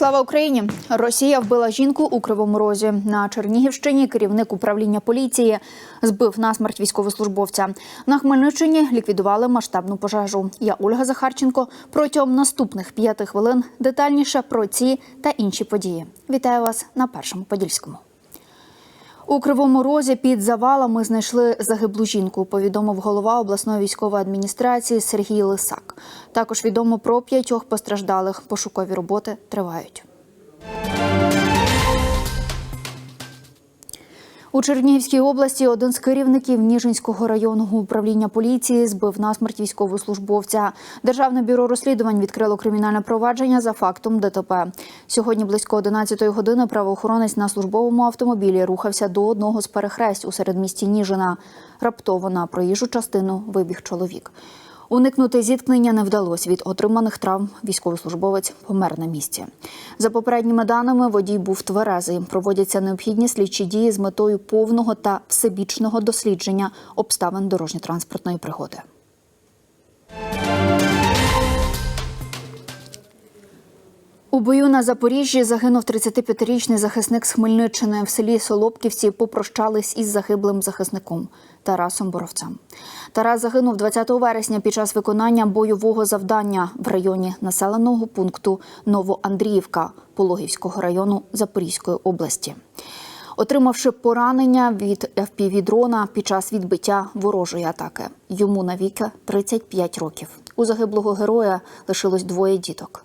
Слава Україні! Росія вбила жінку у Кривому Розі. На Чернігівщині керівник управління поліції збив насмерть військовослужбовця. На Хмельниччині ліквідували масштабну пожежу. Я Ольга Захарченко. Протягом наступних п'яти хвилин детальніше про ці та інші події. Вітаю вас на першому подільському. У Кривому Розі під завалами знайшли загиблу жінку. Повідомив голова обласної військової адміністрації Сергій Лисак. Також відомо про п'ятьох постраждалих. Пошукові роботи тривають. Чернігівській області один з керівників Ніжинського районного управління поліції збив насмерть військовослужбовця. Державне бюро розслідувань відкрило кримінальне провадження за фактом ДТП. Сьогодні близько 11 години правоохоронець на службовому автомобілі рухався до одного з перехресть у середмісті Ніжина. Раптово на проїжджу частину вибіг чоловік. Уникнути зіткнення не вдалося. Від отриманих травм військовослужбовець помер на місці. За попередніми даними, водій був тверезий. Проводяться необхідні слідчі дії з метою повного та всебічного дослідження обставин дорожньо-транспортної пригоди. У бою на Запоріжжі загинув 35-річний захисник з Хмельниччини. В селі Солопківці попрощались із загиблим захисником Тарасом Боровцем. Тарас загинув 20 вересня під час виконання бойового завдання в районі населеного пункту Новоандріївка Пологівського району Запорізької області. Отримавши поранення від FPV-дрона під час відбиття ворожої атаки. Йому навіки 35 років. У загиблого героя лишилось двоє діток.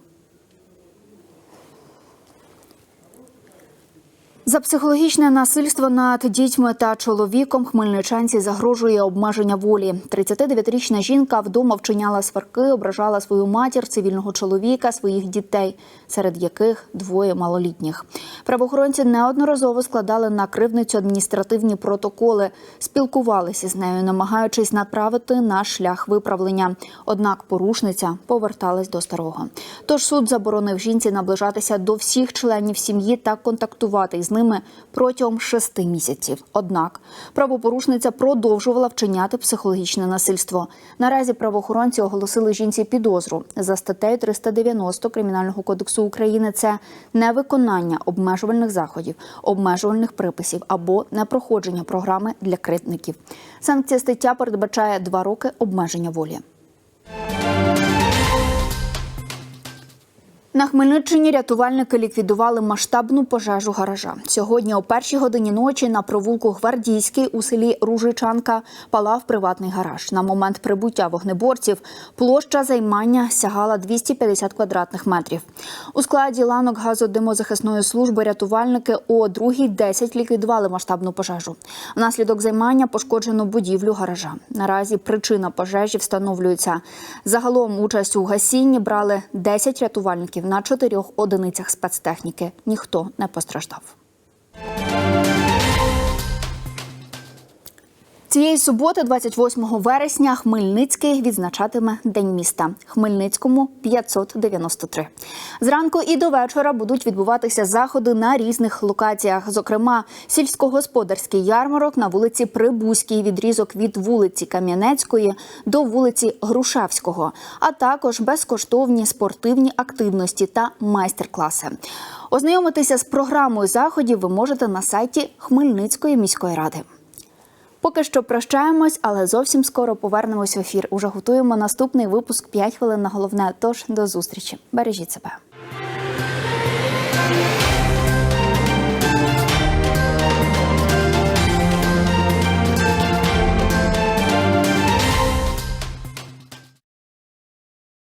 За психологічне насильство над дітьми та чоловіком хмельничанці загрожує обмеження волі. 39-річна жінка вдома вчиняла сварки, ображала свою матір, цивільного чоловіка, своїх дітей, серед яких двоє малолітніх. Правоохоронці неодноразово складали на кривницю адміністративні протоколи, спілкувалися з нею, намагаючись направити на шлях виправлення. Однак порушниця поверталась до старого. Тож суд заборонив жінці наближатися до всіх членів сім'ї та контактувати із ними протягом шести місяців. Однак правопорушниця продовжувала вчиняти психологічне насильство. Наразі правоохоронці оголосили жінці підозру за статтею 390 кримінального кодексу України. Це невиконання обмежувальних заходів, обмежувальних приписів або непроходження програми для критників. Санкція стаття передбачає два роки обмеження волі. На Хмельниччині рятувальники ліквідували масштабну пожежу гаража. Сьогодні о першій годині ночі на провулку Гвардійський у селі Ружичанка палав приватний гараж. На момент прибуття вогнеборців площа займання сягала 250 квадратних метрів. У складі ланок газодимозахисної служби рятувальники о 2.10 ліквідували масштабну пожежу. Внаслідок займання пошкоджено будівлю гаража. Наразі причина пожежі встановлюється. Загалом участь у гасінні брали 10 рятувальників на чотирьох одиницях спецтехніки. Ніхто не постраждав. Цієї суботи, 28 вересня, Хмельницький відзначатиме День міста. Хмельницькому 593. Зранку і до вечора будуть відбуватися заходи на різних локаціях. Зокрема, сільськогосподарський ярмарок на вулиці Прибузькій, відрізок від вулиці Кам'янецької до вулиці Грушевського, а також безкоштовні спортивні активності та майстер-класи. Ознайомитися з програмою заходів ви можете на сайті Хмельницької міської ради. Поки що прощаємось, але зовсім скоро повернемось в ефір. Уже готуємо наступний випуск «5 хвилин на головне. Тож до зустрічі. Бережіть себе.